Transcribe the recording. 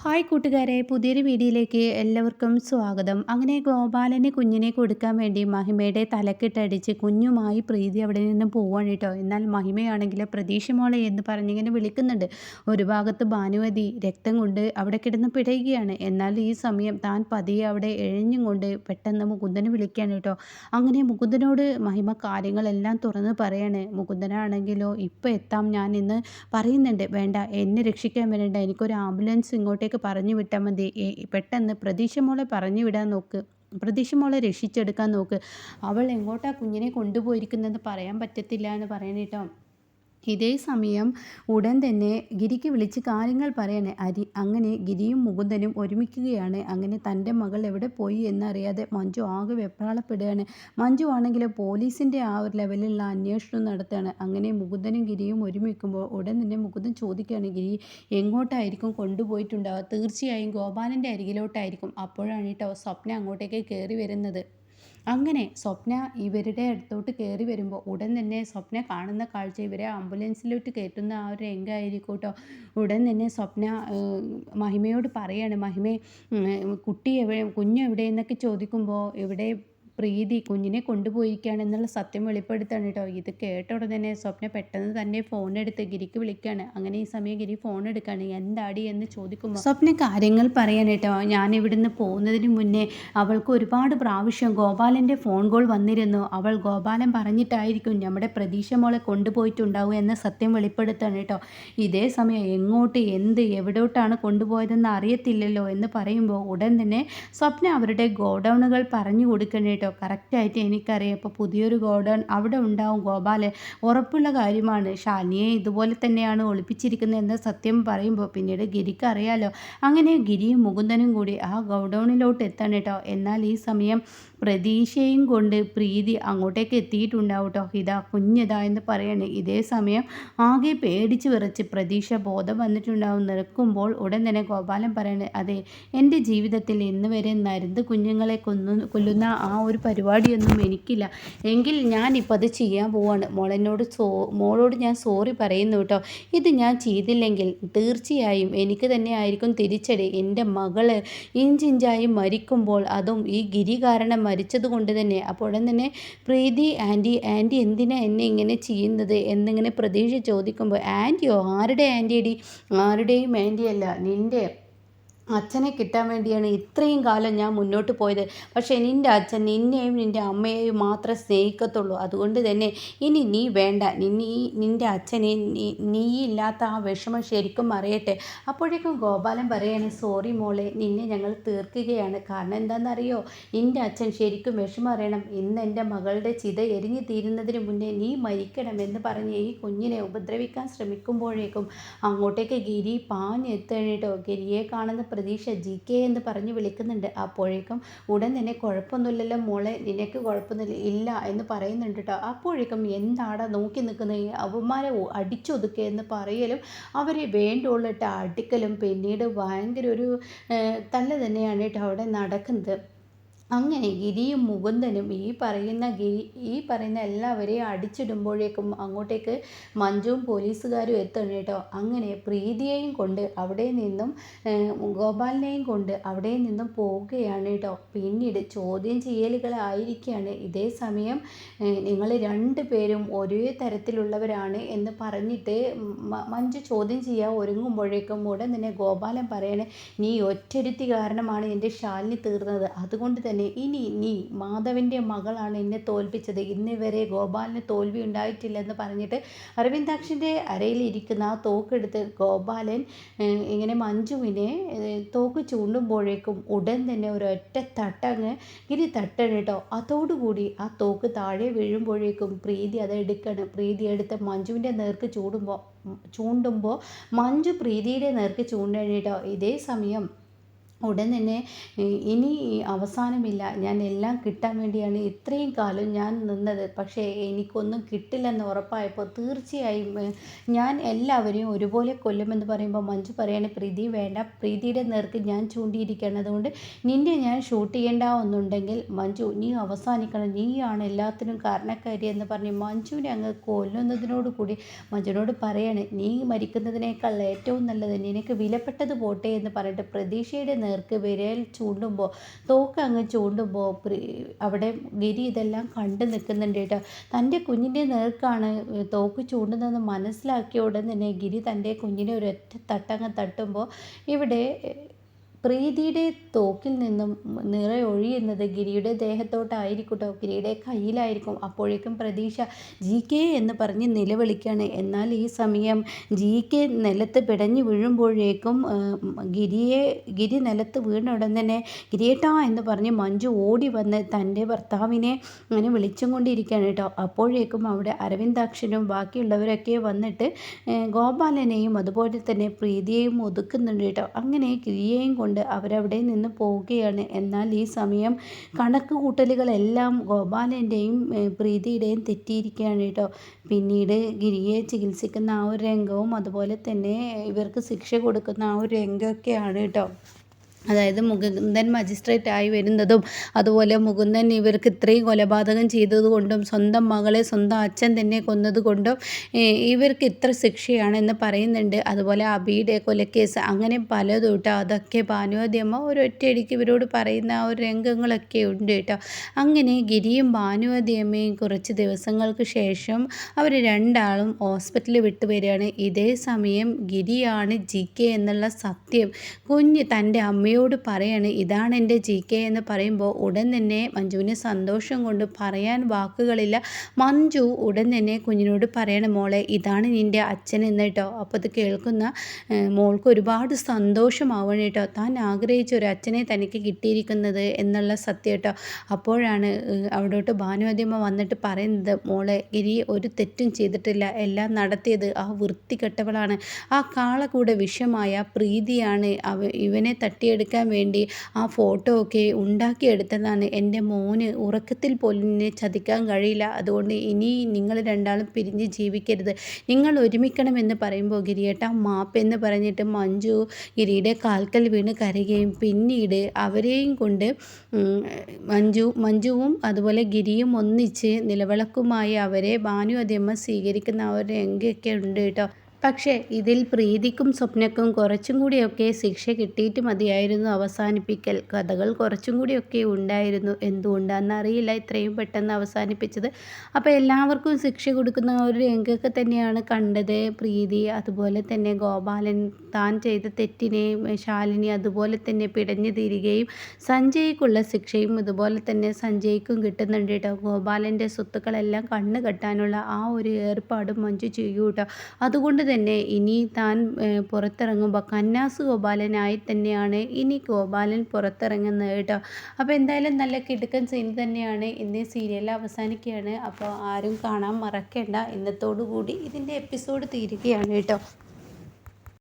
Hi കൂട്ടുകാരെ പുതിയൊരു വീഡിയോയിലേക്ക് എല്ലാവർക്കും സ്വാഗതം. അങ്ങനെ ഗോപാലന് കുഞ്ഞിനെ കൊടുക്കാൻ വേണ്ടി മഹിമയുടെ തലക്കിട്ടടിച്ച് കുഞ്ഞുമായി പ്രീതി അവിടെ നിന്ന് പോവാണ് കേട്ടോ. എന്നാൽ മഹിമയാണെങ്കിൽ പ്രതീക്ഷ മോളെ എന്ന് പറഞ്ഞിങ്ങനെ വിളിക്കുന്നുണ്ട്. ഒരു ഭാഗത്ത് ഭാനുവതി രക്തം കൊണ്ട് അവിടെ കിടന്ന് പിടയുകയാണ്. എന്നാൽ ഈ സമയം താൻ പതിയെ അവിടെ എഴിഞ്ഞും കൊണ്ട് പെട്ടെന്ന് മുകുന്ദനെ വിളിക്കുകയാണ് കേട്ടോ. അങ്ങനെ മുകുന്ദനോട് മഹിമ കാര്യങ്ങളെല്ലാം തുറന്ന് പറയാണ്. മുകുന്ദനാണെങ്കിലോ ഇപ്പോൾ എത്താം. ഞാൻ ഇന്ന് പറയുന്നുണ്ട്. വേണ്ട എന്നെ രക്ഷിക്കാൻ വരേണ്ട. എനിക്കൊരു ആംബുലൻസ് ഇങ്ങോട്ടേക്ക് പറഞ്ഞു വിട്ടാൽ മതി. പെട്ടെന്ന് പ്രതീക്ഷ മോളെ പറഞ്ഞു വിടാൻ നോക്ക്. പ്രതീക്ഷ മോളെ രക്ഷിച്ചെടുക്കാൻ നോക്ക്. അവൾ എങ്ങോട്ടാണ് കുഞ്ഞിനെ കൊണ്ടുപോയിരിക്കുന്നതെന്ന് പറയാൻ പറ്റത്തില്ല എന്ന് പറയണേട്ടോ ഇതേ സമയം ഉടൻ തന്നെ ഗിരിക്ക് വിളിച്ച് കാര്യങ്ങൾ പറയണേ. അരി അങ്ങനെ ഗിരിയും മുകുന്ദനും ഒരുമിക്കുകയാണ്. അങ്ങനെ തന്റെ മകൾ എവിടെ പോയി എന്നറിയാതെ മഞ്ജു ആകെ വെപ്രാളപ്പെടുകയാണ്. മഞ്ജു ആണെങ്കിൽ പോലീസിന്റെ ആ ഒരു ലെവലിലുള്ള അന്വേഷണം നടത്തുകയാണ്. അങ്ങനെ മുകുന്ദനും ഗിരിയും ഒരുമിക്കുമ്പോൾ ഉടൻ തന്നെ മുകുന്ദൻ ചോദിക്കുകയാണ് ഗിരി എങ്ങോട്ടായിരിക്കും കൊണ്ടുപോയിട്ടുണ്ടാവുക? തീർച്ചയായും ഗോപാലന്റെ അരികിലോട്ടായിരിക്കും. അപ്പോഴാണ് കേട്ടോ സ്വപ്ന അങ്ങോട്ടേക്ക് കയറി വരുന്നത്. അങ്ങനെ സ്വപ്ന ഇവരുടെ അടുത്തോട്ട് കയറി വരുമ്പോൾ ഉടൻ തന്നെ സ്വപ്ന കാണുന്ന കാഴ്ച ഇവരെ ആംബുലൻസിലോട്ട് കയറ്റുന്ന ആ ഒരു രംഗമായിരിക്കും കേട്ടോ ഉടൻ തന്നെ സ്വപ്ന മഹിമയോട് പറയാണ് മഹിമേ കുട്ടി എവിടെ കുഞ്ഞ് എവിടെയെന്നൊക്കെ ചോദിക്കുമ്പോൾ ഇവിടെ പ്രീതി കുഞ്ഞിനെ കൊണ്ടുപോയിരിക്കുകയാണെന്നുള്ള സത്യം വെളിപ്പെടുത്താണ് കേട്ടോ. ഇത് കേട്ട ഉടനെ സ്വപ്ന പെട്ടെന്ന് തന്നെ ഫോൺ എടുത്ത് ഗിരിക്ക് വിളിക്കുകയാണ്. അങ്ങനെ ഈ സമയം ഗിരി ഫോൺ എടുക്കുകയാണ്. എന്താടി എന്ന് ചോദിക്കുമ്പോൾ സ്വപ്ന കാര്യങ്ങൾ പറയാൻ കേട്ടോ. ഞാൻ ഇവിടുന്ന് പോകുന്നതിന് മുന്നേ അവൾക്ക് ഒരുപാട് പ്രാവശ്യം ഗോപാലന്റെ ഫോൺ കോൾ വന്നിരുന്നു. അവൾ ഗോപാലൻ പറഞ്ഞിട്ടായിരിക്കും നമ്മുടെ പ്രതീക്ഷ മോളെ കൊണ്ടുപോയിട്ടുണ്ടാവുക എന്ന സത്യം വെളിപ്പെടുത്താണ് കേട്ടോ. ഇതേ സമയം എങ്ങോട്ട് എന്ത് എവിടോട്ടാണ് കൊണ്ടുപോയതെന്ന് അറിയത്തില്ലല്ലോ എന്ന് പറയുമ്പോൾ ഉടൻ തന്നെ സ്വപ്ന അവരുടെ ഗോഡൗണുകൾ പറഞ്ഞു കൊടുക്കണം കേട്ടോ. കറക്റ്റായിട്ട് എനിക്കറിയാം. ഇപ്പോൾ പുതിയൊരു ഗോഡൗൺ അവിടെ ഉണ്ടാവും ഗോപാലൻ ഉറപ്പുള്ള കാര്യമാണ്. ഷാനിയെ ഇതുപോലെ തന്നെയാണ് ഒളിപ്പിച്ചിരിക്കുന്നത് എന്ന് സത്യം പറയുമ്പോൾ പിന്നീട് ഗിരിക്ക് അറിയാലോ. അങ്ങനെ ഗിരിയും മുകുന്ദനും കൂടി ആ ഗോഡൗണിലോട്ട് എത്തണം കേട്ടോ. എന്നാൽ ഈ സമയം പ്രതീക്ഷയും കൊണ്ട് പ്രീതി അങ്ങോട്ടേക്ക് എത്തിയിട്ടുണ്ടാവും കേട്ടോ. ഇതാ കുഞ്ഞിതാ എന്ന് പറയണേ. ഇതേ സമയം ആകെ പേടിച്ച് വിറച്ച് പ്രതീക്ഷ ബോധം വന്നിട്ടുണ്ടാവും. നിൽക്കുമ്പോൾ ഉടൻ തന്നെ ഗോപാലൻ പറയണേ അതെ എന്റെ ജീവിതത്തിൽ ഇന്ന് വരെ നരുന്ന് കുഞ്ഞുങ്ങളെ കൊന്നു കൊല്ലുന്ന ആ ഒരു പരിപാടിയൊന്നും എനിക്കില്ല. എങ്കിൽ ഞാനിപ്പോൾ അത് ചെയ്യാൻ പോവാണ്. മോളെന്നോട് സോ മോളോട് ഞാൻ സോറി പറയുന്നു കേട്ടോ. ഇത് ഞാൻ ചെയ്തില്ലെങ്കിൽ തീർച്ചയായും എനിക്ക് തന്നെ ആയിരിക്കും തിരിച്ചടി. എന്റെ മകൾ ഇഞ്ചിഞ്ചായി മരിക്കുമ്പോൾ അതും ഈ ഗിരി കാരണം മരിച്ചത് കൊണ്ട് തന്നെ. അപ്പോഴും തന്നെ പ്രീതി ആന്റി ആന്റി എന്തിനാ എന്നെ ഇങ്ങനെ ചെയ്യുന്നത് എന്നിങ്ങനെ പ്രതീക്ഷ ചോദിക്കുമ്പോൾ ആന്റിയോ? ആരുടെ ആന്റിയടി? ആരുടെയും ആന്റിയല്ല. നിന്റെ അച്ഛനെ കിട്ടാൻ വേണ്ടിയാണ് ഇത്രയും കാലം ഞാൻ മുന്നോട്ട് പോയത്. പക്ഷേ നിന്റെ അച്ഛൻ നിന്നെയും നിന്റെ അമ്മയെയും മാത്രമേ സ്നേഹിക്കത്തുള്ളൂ. അതുകൊണ്ട് തന്നെ ഇനി നീ വേണ്ട. നീ നിന്റെ അച്ഛനെ നീ ഇല്ലാത്ത ആ വിഷമം ശരിക്കും അറിയട്ടെ അപ്പോഴേക്കും ഗോപാലൻ പറയാണ് സോറി മോളെ നിന്നെ ഞങ്ങൾ തീർക്കുകയാണ്. കാരണം എന്താണെന്നറിയോ? നിന്റെ അച്ഛൻ ശരിക്കും വിഷമം അറിയണം. ഇന്ന് എന്റെ മകളുടെ ചിത എരിഞ്ഞു തീരുന്നതിന് മുന്നേ നീ മരിക്കണം എന്ന് പറഞ്ഞ് ഈ കുഞ്ഞിനെ ഉപദ്രവിക്കാൻ ശ്രമിക്കുമ്പോഴേക്കും അങ്ങോട്ടേക്ക് ഗിരി പാഞ്ഞെത്തണിട്ടോ ഗിരിയെ കാണുന്ന പ്രതീക്ഷ ജി കെ എന്ന് പറഞ്ഞ് വിളിക്കുന്നുണ്ട്. അപ്പോഴേക്കും ഉടൻ തന്നെ കുഴപ്പമൊന്നുമില്ലല്ലോ മോളെ നിനക്ക് കുഴപ്പമൊന്നുമില്ല ഇല്ല എന്ന് പറയുന്നുണ്ട് കേട്ടോ. അപ്പോഴേക്കും എന്താടാ നോക്കി നിൽക്കുന്നത് അവന്മാരെ അടിച്ചൊതുക്കുക എന്ന് പറയലും അവരെ വേണ്ടുള്ളിട്ട് അടിക്കലും പിന്നീട് ഭയങ്കര ഒരു തല്ല് തന്നെയാണ് കേട്ടോ അവിടെ നടക്കുന്നത്. അങ്ങനെ ഗിരിയും മുകുന്ദനും ഈ പറയുന്ന ഗിരി ഈ പറയുന്ന എല്ലാവരെയും അടിച്ചിടുമ്പോഴേക്കും അങ്ങോട്ടേക്ക് മഞ്ജുവും പോലീസുകാരും എത്തണം കേട്ടോ. അങ്ങനെ പ്രീതിയെയും കൊണ്ട് അവിടെ നിന്നും ഗോപാലിനെയും കൊണ്ട് അവിടെ നിന്നും പോവുകയാണ് കേട്ടോ. പിന്നീട് ചോദ്യം ചെയ്യലുകളായിരിക്കുകയാണ് ഇതേ സമയം നിങ്ങൾ രണ്ട് പേരും ഒരേ തരത്തിലുള്ളവരാണ് എന്ന് പറഞ്ഞിട്ട് മഞ്ജു ചോദ്യം ചെയ്യാൻ ഒരുങ്ങുമ്പോഴേക്കും ഉടൻ തന്നെ ഗോപാലൻ പറയണേ നീ ഒറ്റരുത്തി കാരണമാണ് എന്റെ ശാലിനി തീർന്നത്. അതുകൊണ്ട് തന്നെ തന്നെ. ഇനി നീ മാധവന്റെ മകളാണ് എന്നെ തോൽപ്പിച്ചത്. ഇന്ന് വരെ ഗോപാലിന് തോൽവി ഉണ്ടായിട്ടില്ലെന്ന് പറഞ്ഞിട്ട് അരവിന്ദാക്ഷന്റെ അരയിലിരിക്കുന്ന ആ തോക്കെടുത്ത് ഗോപാലൻ ഇങ്ങനെ മഞ്ജുവിനെ തോക്ക് ചൂണ്ടുമ്പോഴേക്കും ഉടൻ തന്നെ ഒരൊറ്റ തട്ടങ്ങ് ഗിരി തട്ടണം കേട്ടോ. അതോടുകൂടി ആ തോക്ക് താഴെ വീഴുമ്പോഴേക്കും പ്രീതി അത് എടുക്കണം. പ്രീതി എടുത്ത് മഞ്ജുവിന്റെ നേർക്ക് ചൂടുമ്പോൾ ചൂണ്ടുമ്പോൾ മഞ്ജു പ്രീതിയുടെ നേർക്ക് ചൂണ്ടണം കേട്ടോ ഇതേ സമയം ഉടൻ തന്നെ ഇനി അവസാനമില്ല. ഞാൻ എല്ലാം കിട്ടാൻ വേണ്ടിയാണ് ഇത്രയും കാലം ഞാൻ നിന്നത്. പക്ഷേ എനിക്കൊന്നും കിട്ടില്ലെന്ന് ഉറപ്പായപ്പോൾ തീർച്ചയായും ഞാൻ എല്ലാവരെയും ഒരുപോലെ കൊല്ലുമെന്ന് പറയുമ്പോൾ മഞ്ജു പറയാണ് പ്രീതി വേണ്ട. പ്രീതിയുടെ നേർക്ക് ഞാൻ ചൂണ്ടിയിരിക്കുകയാണ്. അതുകൊണ്ട് നിന്നെ ഞാൻ ഷൂട്ട് ചെയ്യേണ്ട ഒന്നുണ്ടെങ്കിൽ മഞ്ജു നീ അവസാനിക്കണം. നീയാണ് എല്ലാത്തിനും കാരണക്കാരി എന്ന് പറഞ്ഞ് മഞ്ജുവിനെ അങ്ങ് കൊല്ലുന്നതിനോട് കൂടി മഞ്ജുവിനോട് പറയണേ നീ മരിക്കുന്നതിനേക്കാൾ ഏറ്റവും നല്ലത് നിനക്ക് വിലപ്പെട്ടത് പോട്ടെ എന്ന് പറഞ്ഞിട്ട് പ്രതീക്ഷയുടെ നേർക്ക് വിരൽ ചൂണ്ടുമ്പോൾ തോക്ക് അങ്ങ് ചൂണ്ടുമ്പോൾ അവിടെ ഗിരി ഇതെല്ലാം കണ്ടു നിൽക്കുന്നുണ്ട് കേട്ടോ. തന്റെ കുഞ്ഞിന്റെ നേർക്കാണ് തോക്ക് ചൂണ്ടുന്നതെന്ന് മനസ്സിലാക്കിയ ഉടൻ തന്നെ ഗിരി തന്റെ കുഞ്ഞിനെ ഒരൊറ്റ തട്ടങ്ങ് തട്ടുമ്പോൾ ഇവിടെ പ്രീതിയുടെ തോക്കിൽ നിന്നും നിറയൊഴിയുന്നത് ഗിരിയുടെ ദേഹത്തോട്ടായിരിക്കട്ടോ ഗിരിയുടെ കയ്യിലായിരിക്കും. അപ്പോഴേക്കും പ്രതീക്ഷ ജി കെ എന്ന് പറഞ്ഞ് നിലവിളിക്കുകയാണ് എന്നാൽ ഈ സമയം ജി കെ നിലത്ത് പിടഞ്ഞു വീഴുമ്പോഴേക്കും ഗിരിയെ ഗിരി നിലത്ത് വീണ ഉടൻ തന്നെ ഗിരിയേട്ടാ എന്ന് പറഞ്ഞ് മഞ്ജു ഓടി വന്ന് തന്റെ ഭർത്താവിനെ അങ്ങനെ വിളിച്ചും കൊണ്ടിരിക്കുകയാണ് കേട്ടോ. അപ്പോഴേക്കും അവിടെ അരവിന്ദാക്ഷനും ബാക്കിയുള്ളവരൊക്കെ വന്നിട്ട് ഗോപാലനെയും അതുപോലെ തന്നെ പ്രീതിയെയും ഒതുക്കുന്നുണ്ട് കേട്ടോ. അങ്ങനെ ഗിരിയെയും കൊണ്ട് കൊണ്ട് അവരവിടെ നിന്ന് പോവുകയാണ്. എന്നാൽ ഈ സമയം കണക്ക് കൂട്ടലുകളെല്ലാം ഗോപാലന്റെയും പ്രീതിയുടെയും തെറ്റിയിരിക്കുകയാണ് കേട്ടോ. പിന്നീട് ഗിരിയെ ചികിത്സിക്കുന്ന ആ ഒരു രംഗവും അതുപോലെ തന്നെ ഇവർക്ക് ശിക്ഷ കൊടുക്കുന്ന ആ ഒരു രംഗമൊക്കെയാണ് കേട്ടോ. അതായത് മുകുന്ദൻ മജിസ്ട്രേറ്റ് ആയി വരുന്നതും അതുപോലെ മുകുന്ദൻ ഇവർക്ക് ഇത്രയും കൊലപാതകം ചെയ്തതുകൊണ്ടും സ്വന്തം മകളെ സ്വന്തം അച്ഛൻ തന്നെ കൊന്നതുകൊണ്ടും ഇവർക്ക് ഇത്ര ശിക്ഷയാണെന്ന് പറയുന്നുണ്ട്. അതുപോലെ അബിയുടെ കൊലക്കേസ് അങ്ങനെ പലതും കേട്ടോ അതൊക്കെ ഭാനുവതിയമ്മ ഒരൊറ്റയടിക്ക് ഇവരോട് പറയുന്ന ആ ഒരു രംഗങ്ങളൊക്കെ ഉണ്ട് കേട്ടോ. അങ്ങനെ ഗിരിയും ഭാനുവതിയമ്മയും കുറച്ച് ദിവസങ്ങൾക്ക് ശേഷം അവർ രണ്ടാളും ഹോസ്പിറ്റലിൽ വിട്ടു വരികയാണ്. ഇതേ സമയം ഗിരിയാണ് ജി കെ എന്നുള്ള സത്യം കുഞ്ഞ് തന്റെ അമ്മ അമ്മയോട് പറയാണ് ഇതാണ് എന്റെ ജി കെ എന്ന് പറയുമ്പോൾ ഉടൻ തന്നെ മഞ്ജുവിന് സന്തോഷം കൊണ്ട് പറയാൻ വാക്കുകളില്ല. മഞ്ജു ഉടൻ തന്നെ കുഞ്ഞിനോട് പറയണ മോളെ ഇതാണ് നിന്റെ അച്ഛൻ എന്ന് കേട്ടോ. അപ്പോൾ അത് കേൾക്കുന്ന മോൾക്ക് ഒരുപാട് സന്തോഷമാവണം കേട്ടോ. താൻ ആഗ്രഹിച്ച ഒരു അച്ഛനെ തനിക്ക് കിട്ടിയിരിക്കുന്നത് എന്നുള്ള സത്യം കേട്ടോ. അപ്പോഴാണ് അവിടോട്ട് ഭാനുവതിയമ്മ വന്നിട്ട് പറയുന്നത് മോളെ ഗിരി ഒരു തെറ്റും ചെയ്തിട്ടില്ല. എല്ലാം നടത്തിയത് ആ വൃത്തികെട്ടവളാണ്. ആ കാളകൂടെ വിഷമായ പ്രീതിയാണ് അവ ഇവനെ തട്ടിയെടുത്ത് എടുക്കാൻ വേണ്ടി ആ ഫോട്ടോ ഒക്കെ ഉണ്ടാക്കിയെടുത്തതാണ്. എന്റെ മോന് ഉറക്കത്തിൽ പോലും എന്നെ ചതിക്കാൻ കഴിയില്ല. അതുകൊണ്ട് ഇനി നിങ്ങൾ രണ്ടാളും പിരിഞ്ഞ് ജീവിക്കരുത്. നിങ്ങൾ ഒരുമിക്കണമെന്ന് പറയുമ്പോൾ ഗിരിയേട്ട മാപ്പ് എന്ന് പറഞ്ഞിട്ട് മഞ്ജു ഗിരിയുടെ കാൽക്കൽ വീണ് കരയുകയും പിന്നീട് അവരെയും കൊണ്ട് മഞ്ജു മഞ്ജുവും അതുപോലെ ഗിരിയും ഒന്നിച്ച് നിലവിളക്കുമായി അവരെ ഭാനു അതിയമ്മ സ്വീകരിക്കുന്ന ആ ഒരു രംഗമൊക്കെ ഉണ്ട് കേട്ടോ. പക്ഷേ ഇതിൽ പ്രീതിക്കും സ്വപ്നക്കും കുറച്ചും കൂടിയൊക്കെ ശിക്ഷ കിട്ടിയിട്ട് മതിയായിരുന്നു അവസാനിപ്പിക്കൽ. കഥകൾ കുറച്ചും കൂടിയൊക്കെ ഉണ്ടായിരുന്നു. എന്തുകൊണ്ടാണെന്നറിയില്ല ഇത്രയും പെട്ടെന്ന് അവസാനിപ്പിച്ചത്. അപ്പോൾ എല്ലാവർക്കും ശിക്ഷ കൊടുക്കുന്ന ഒരു രംഗമൊക്കെ തന്നെയാണ് കണ്ടത്. പ്രീതി അതുപോലെ തന്നെ ഗോപാലൻ താൻ ചെയ്ത തെറ്റിനെ ശാലിനി അതുപോലെ തന്നെ പിടഞ്ഞു തീരുകയും സഞ്ജയ്ക്കുള്ള ശിക്ഷയും അതുപോലെ തന്നെ സഞ്ജയ്ക്കും കിട്ടുന്നുണ്ട് കേട്ടോ. ഗോപാലന്റെ സ്വത്തുക്കളെല്ലാം കണ്ണ് കെട്ടാനുള്ള ആ ഒരു ഏർപ്പാടും മഞ്ജു ചെയ്യൂ കേട്ടോ. അതുകൊണ്ട് തന്നെ ഇനി താൻ പുറത്തിറങ്ങുമ്പോൾ കന്നാസ് ഗോപാലനായി തന്നെയാണ് ഇനി ഗോപാലൻ പുറത്തിറങ്ങുന്നത് കേട്ടോ. അപ്പോൾ എന്തായാലും നല്ല കിടുക്കൻ സീൻ തന്നെയാണ് ഇന്ന് സീരിയൽ അവസാനിക്കുകയാണ്. അപ്പോൾ ആരും കാണാൻ മറക്കേണ്ട. ഇന്നത്തോടു കൂടി ഇതിന്റെ എപ്പിസോഡ് തീരുകയാണ് കേട്ടോ.